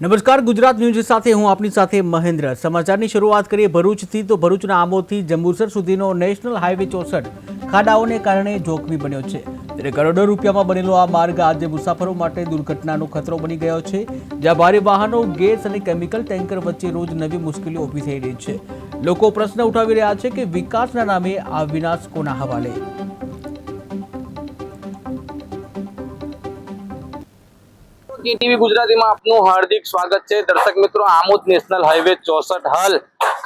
નમસ્કાર, ગુજરાત ન્યૂઝ સાથે હું આપની સાથે મહેન્દ્ર. સમાચારની શરૂઆત કરીએ ભરૂચથી. તો ભરૂચના આંબોથી જંબુસર સુધીનો નેશનલ હાઈવે ચોસઠ ખાડાઓને કારણે જોખમી બન્યો છે. ત્યારે કરોડો રૂપિયામાં બનેલો આ માર્ગ આજે મુસાફરો માટે દુર્ઘટનાનો ખતરો બની ગયો છે, જ્યાં ભારે વાહનો, ગેસ અને કેમિકલ ટેન્કર વચ્ચે રોજ નવી મુશ્કેલીઓ ઊભી થઈ રહી છે. લોકો પ્રશ્ન ઉઠાવી રહ્યા છે કે વિકાસના નામે આ વિનાશ કોના હવાલે ટીટીવી ગુજરાતીમાં આપનું હાર્દિક સ્વાગત છે. દર્શક મિત્રો, આમોદ નેશનલ હાઈવે ચોસઠ હાલ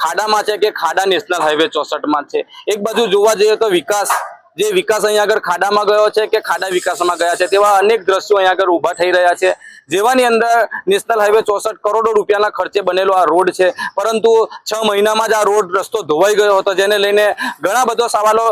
ખાડામાં છે કે ખાડા નેશનલ હાઈવે ચોસઠમાં છે? એક બાજુ જોવા જઈએ તો વિકાસ, જે વિકાસ અહીંયા આગળ ખાડામાં ગયો છે કે ખાડા વિકાસમાં ગયા છે તેવા અનેક દ્રશ્યો અહીંયા આગળ ઊભા થઈ રહ્યા છે. જેવાની અંદર નેશનલ હાઈવે ચોસઠ કરોડો રૂપિયાના ખર્ચે બનેલો આ રોડ છે. પરંતુ છ મહિનામાં જ આ રોડ રસ્તો ધોવાઈ ગયો હતો. જેને લઈને ઘણા બધા સવાલો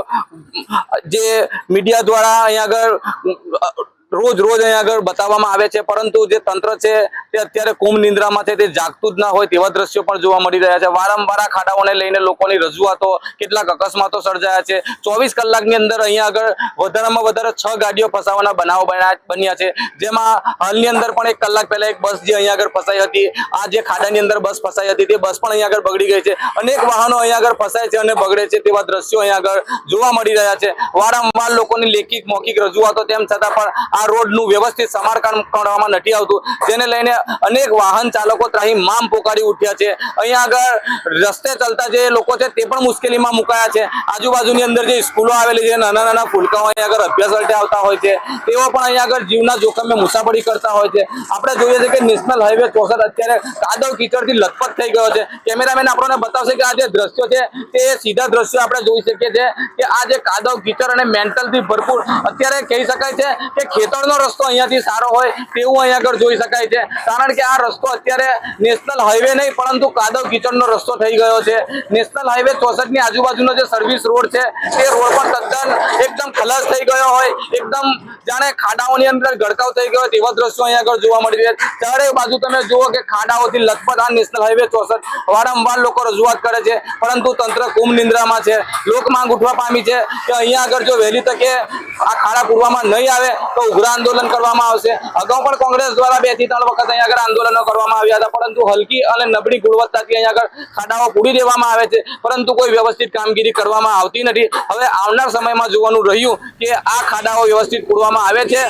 જે મીડિયા દ્વારા અહીંયા આગળ રોજ રોજ અહીંયા આગળ બતાવવામાં આવે છે, પરંતુ જે તંત્ર છે તે અત્યારે કુંભ નિંદ્રામાં છે, તે જાગતું જ ના હોય તેવા દ્રશ્યો પણ જોવા મળી રહ્યા છે. વારંવાર ખાડાઓને લઈને લોકોની રજૂઆતો કેટલાક અકસ્માતો સર્જાયા છે. ચોવીસ કલાકની અંદર અહીંયા આગળ વધારામાં વધારે છ ગાડીઓ ફસાવાના બનાવો બન્યા છે. જેમાં હાલની અંદર પણ એક કલાક પહેલા એક બસ જે અહીંયા આગળ ફસાઈ હતી, આ જે ખાડાની અંદર બસ ફસાઈ હતી, તે બસ પણ અહીંયા આગળ બગડી ગઈ છે. અનેક વાહનો અહીંયા આગળ ફસાય છે અને બગડે છે તેવા દ્રશ્યો અહીંયા આગળ જોવા મળી રહ્યા છે. વારંવાર લોકોની લેખિત મૌખિક રજૂઆતો તેમ છતાં પણ આ રોડનું વ્યવસ્થિત સમારકામ કરવામાં નથી આવતું. જેને લઈને અનેક વાહન ચાલકો ત્રાહી મામ પોકારી ઉઠ્યા છે. અહીંયા આગળ રસ્તે ચાલતા જે લોકો છે તે પણ મુશ્કેલીમાં મુકાયા છે. આજુબાજુની અંદર જે સ્કૂલો આવેલી છે, નાના નાના ફૂલકાઓ અહીંયા આગળ અભ્યાસ માટે આવતા હોય છે. તેઓ પણ અહીંયા આગળ જીવના જોખમે મુસાફરી કરતા હોય છે. આપણે જોઈએ છે કે નેશનલ હાઈવે ચોસઠ અત્યારે કાદવ કીચડથી લથપથ થઈ ગયો છે. કેમેરામેન આપણને બતાવશે કે આ જે દ્રશ્યો છે, તે સીધા દ્રશ્યો આપણે જોઈ શકીએ છીએ કે આ જે કાદવ કીચડ અને મેન્ટલથી ભરપૂર, અત્યારે કહી શકાય છે કે ખેતરનો રસ્તો અહીંયાથી સારો હોય તેવું અહીંયા આગળ જોઈ શકાય છે. કારણ કે આ રસ્તો અત્યારે નેશનલ હાઈવે નહીં, પરંતુ કાદવ કીચડનો રસ્તો થઈ ગયો છે. નેશનલ હાઈવે ચોસઠની આજુબાજુનો જે સર્વિસ રોડ છે, તે રોડ પણ તદ્દન એકદમ ખલાસ થઈ ગયો હોય, એકદમ જાણે ખાડાઓની અંદર ગડકાવ થઈ ગયો તેવા દ્રશ્યો અહીંયા આગળ જોવા મળી રહ્યા ચારે બાજુ તમે જુઓ કે ખાડાઓથી લથપથ આ નેશનલ હાઈવે ચોસઠ. વારંવાર લોકો રજૂઆત કરે છે, પરંતુ તંત્ર કુંભ નિંદ્રામાં છે. લોક માંગ ઉઠવા પામી છે કે અહીંયા આગળ જો વહેલી તકે આ ખાડા પૂરવામાં નહીં આવે, તો ઉગ્ર આંદોલન કરવામાં આવશે. અગાઉ પણ કોંગ્રેસ દ્વારા બેથી ત્રણ વખત અહીંયા આગળ આંદોલનો કરવામાં આવ્યા હતા, પરંતુ હલકી અને નબળી ગુણવત્તાથી અહીંયા આગળ ખાડાઓ પૂરી દેવામાં આવે છે. પરંતુ કોઈ વ્યવસ્થિત કામગીરી કરવામાં આવતી નથી. હવે આવનાર સમયમાં જોવાનું રહ્યું કે આ ખાડાઓ વ્યવસ્થિત પૂરવામાં આવે છે